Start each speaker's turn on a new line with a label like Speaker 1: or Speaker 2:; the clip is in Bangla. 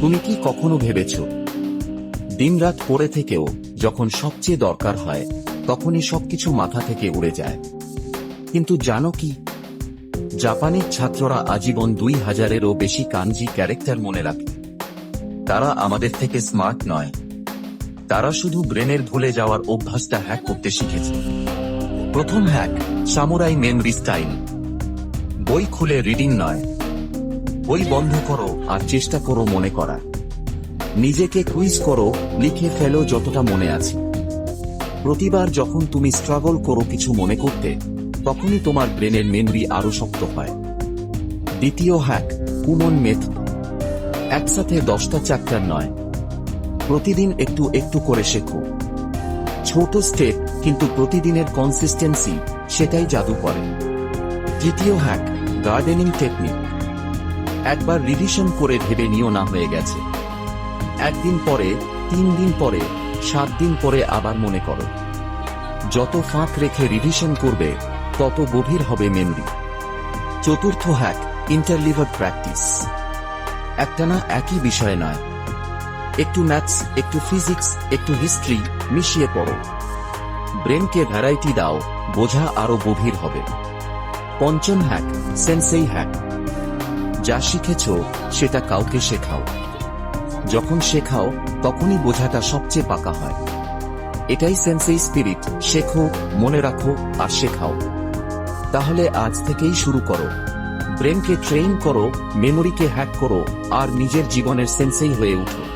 Speaker 1: তুমি কি কখনো ভেবেছ? দিনরাত পড়ে থেকেও যখন সবচেয়ে দরকার হয়, তখনই সবকিছু মাথা থেকে উড়ে যায়। কিন্তু জানো কি? জাপানের ছাত্ররা আজীবন দুই হাজারেরও বেশি কাঞ্জি ক্যারেক্টার মনে রাখে। তারা আমাদের থেকে স্মার্ট নয়। তারা শুধু ব্রেনের ভুলে যাওয়ার অভ্যাসটা হ্যাক করতে শিখেছে। প্রথম হ্যাক, সামুরাই মেমরি স্টাইল বই খুলে রিডিং নয় বই বন্ধ করো আর চেষ্টা করো মনে করা। নিজেকে কুইজ করো, লিখে ফেলো যতটা মনে আছে। প্রতিবার যখন তুমি স্ট্রাগল করো কিছু মনে করতে, তখনই তোমার ব্রেনের মেমরি আরও শক্ত হয়। দ্বিতীয় হ্যাক কুমন মেথ একসাথে দশটা চ্যাপ্টার নয়। প্রতিদিন একটু একটু করে শেখো। ছোট স্টেপ কিন্তু প্রতিদিনের কনসিস্টেন্সি সেটাই জাদু করে। তৃতীয় হ্যাক গার্ডেনিং টেকনিক একবার রিভিশন করে ভেবে নিও না হয়ে গেছে। একদিন পরে, তিন দিন পরে, সাত দিন পরে আবার মনে করো। যত ফাঁক রেখে রিভিশন করবে, তত গভীর হবে মেমরি চতুর্থ হ্যাক ইন্টারলিভার প্র্যাকটিস একটানা একই বিষয় নয়। একটু ম্যাথস একটু ফিজিক্স একটু হিস্ট্রি মিশিয়ে পড়ো। ব্রেনকে ভ্যারাইটি দাও, বোঝা আরও গভীর হবে। পঞ্চম হ্যাক সেন্সেই হ্যাক যা শিখেছ, সেটা কাউকে শেখাও। যখন শেখাও, তখনই বোঝাটা সবচেয়ে পাকা হয়। এটাই সেন্সেই স্পিরিট শেখো, মনে রাখো আর শেখাও। তাহলে আজ থেকেই শুরু করো। ব্রেনকে ট্রেন করো মেমোরিকে হ্যাক করো, আর নিজের জীবনের সেন্সেই হয়ে উঠো।